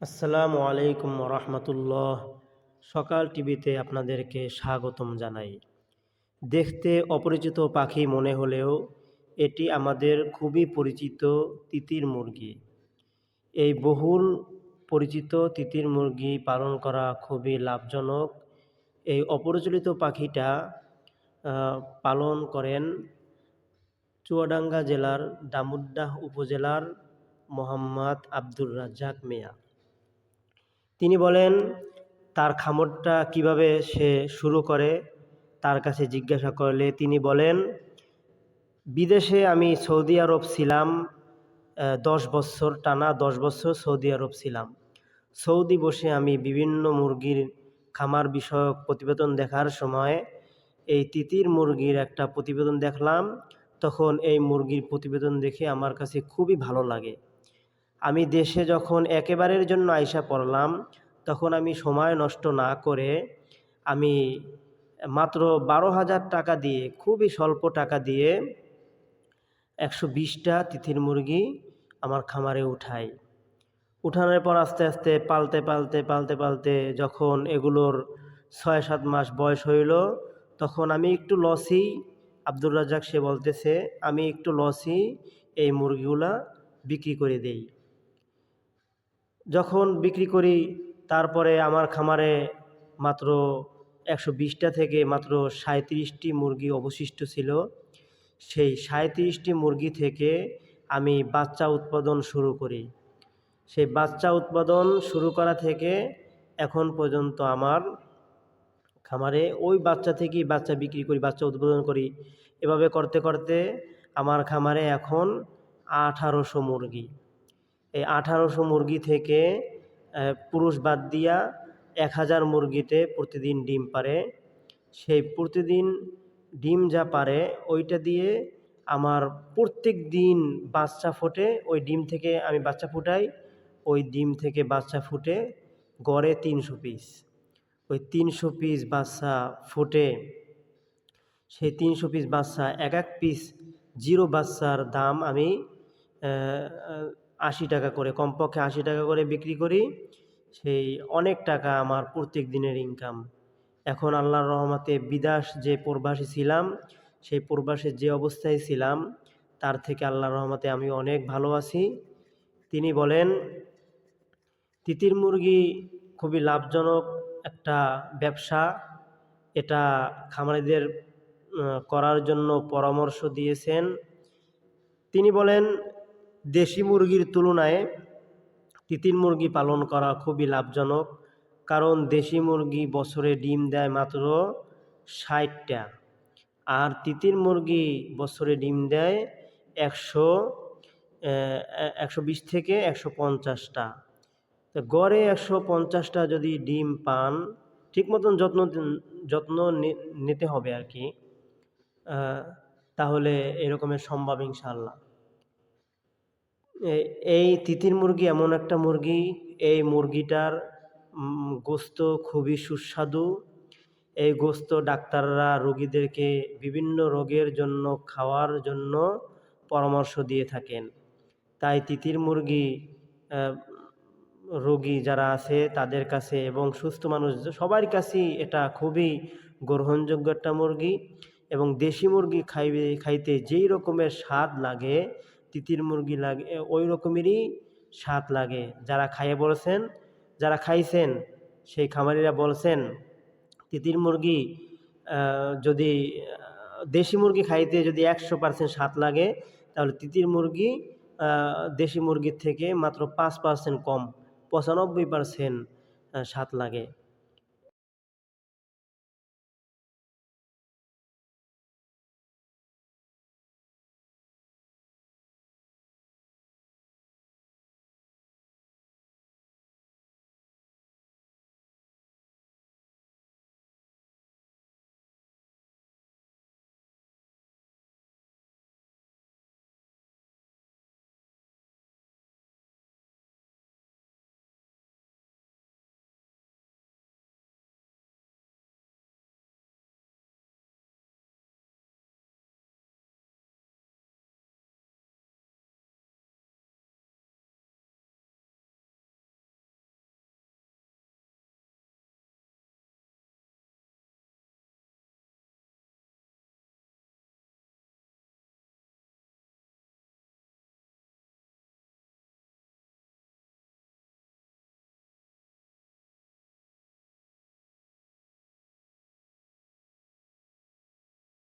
আসসালামু আলাইকুম রহমতুল্লাহ সকাল টিভিতে আপনাদেরকে স্বাগতম জানাই। দেখতে অপরিচিত পাখি মনে হলেও এটি আমাদের খুবই পরিচিত তিতির মুরগি। এই বহুল পরিচিত তিতির মুরগি পালন করা খুবই লাভজনক। এই অপরিচালিত পাখিটা পালন করেন চুয়াডাঙ্গা জেলার দামুড্ডাহ উপজেলার মোহাম্মদ আব্দুর রাজ্জাক মিয়া। তিনি বলেন, তার খামরটা কীভাবে সে শুরু করে, তার কাছে জিজ্ঞাসা করলে তিনি বলেন, বিদেশে আমি সৌদি আরব ছিলাম দশ বছর, টানা দশ বছর সৌদি আরব ছিলাম। সৌদি বসে আমি বিভিন্ন মুরগির খামার বিষয়ক প্রতিবেদন দেখার সময়, এই তিতির মুরগির একটা প্রতিবেদন দেখলাম। তখন এই মুরগির প্রতিবেদন দেখে আমার কাছে খুবই ভালো লাগে। আমি দেশে যখন একেবারের জন্য আইসা পড়লাম, তখন আমি সময় নষ্ট না করে আমি মাত্র বারো হাজার টাকা দিয়ে, খুবই স্বল্প টাকা দিয়ে একশো বিশটা তিথির মুরগি আমার খামারে উঠাই। উঠানোর পর আস্তে আস্তে পালতে পালতে পালতে পালতে যখন এগুলোর ছয় সাত মাস বয়স হইল, তখন আমি একটু লসই, আব্দুর রাজাক সে বলতেছে, আমি একটু লসই এই মুরগিগুলা বিক্রি করে দেই। যখন বিক্রি করি, তারপরে আমার খামারে মাত্র একশো বিশটা থেকে মাত্র সাঁত্রিশটি মুরগি অবশিষ্ট ছিল। সেই সাঁত্রিশটি মুরগি থেকে আমি বাচ্চা উৎপাদন শুরু করি। সেই বাচ্চা উৎপাদন শুরু করা থেকে এখন পর্যন্ত আমার খামারে ওই বাচ্চা থেকেই বাচ্চা বিক্রি করি, বাচ্চা উৎপাদন করি। এভাবে করতে করতে আমার খামারে এখন আঠারোশো মুরগি। এই আঠারোশো মুরগি থেকে পুরুষ বাদ দিয়া এক হাজার মুরগিতে প্রতিদিন ডিম পারে। সেই প্রতিদিন ডিম যা পারে, ওইটা দিয়ে আমার প্রত্যেক দিন বাচ্চা ফোটে, ওই ডিম থেকে আমি বাচ্চা ফুটাই, ওই ডিম থেকে বাচ্চা ফুটে গড়ে তিনশো পিস। ওই তিনশো পিস বাচ্চা ফুটে, সেই তিনশো পিস বাচ্চা এক এক পিস, জিরো বাচ্চার দাম আমি আশি টাকা করে, কমপক্ষে আশি টাকা করে বিক্রি করি। সেই অনেক টাকা আমার প্রত্যেক দিনের ইনকাম এখন আল্লাহর রহমতে বিদাস যে প্রবাসী ছিলাম, সেই প্রবাসের যে অবস্থায় ছিলাম, তার থেকে আল্লাহর রহমতে আমি অনেক ভালো আছি। তিনি বলেন, তিতির মুরগি খুবই লাভজনক একটা ব্যবসা। এটা খামারিদের করার জন্য পরামর্শ দিয়েছেন। তিনি বলেন দেশি মুরগির তুলনায় তিতির মুরগি পালন করা খুবই লাভজনক, কারণ দেশি মুরগি বছরে ডিম দেয় মাত্র ষাটটা আর তিতির মুরগি বছরে ডিম দেয় একশো একশো বিশ থেকে একশো পঞ্চাশটা। গড়ে একশো পঞ্চাশটা যদি ডিম পান, ঠিক মতন যত্ন যত্ন নিতে হবে আর কি। তাহলে এরকমের সম্ভব ইনশাল্লাহ এই তিতির মুরগি এমন একটা মুরগি। এই মুরগিটার গোস্ত খুবই সুস্বাদু। এই গোস্ত ডাক্তাররা রোগীদেরকে বিভিন্ন রোগের জন্য, খাওয়ার জন্য পরামর্শ দিয়ে থাকেন। তাই তিতির মুরগি রোগী যারা আছে তাদের কাছে এবং সুস্থ মানুষ, সবার কাছেই এটা খুবই গ্রহণযোগ্য একটা মুরগি এবং দেশি মুরগি খাইবে, খাইতে যেই রকমের স্বাদ লাগে তিতির মুরগি লাগে ওই রকমেরই স্বাদ লাগে। যারা খাইয়ে বলছেন, যারা খাইছেন, সেই খামারিরা বলছেন, তিতির মুরগি যদি দেশি মুরগি খাইতে যদি একশো পার্সেন্ট স্বাদ লাগে, তাহলে তিতির মুরগি দেশি মুরগির থেকে মাত্র পাঁচ পার্সেন্ট কম, পঁচানব্বই পার্সেন্ট স্বাদ লাগে।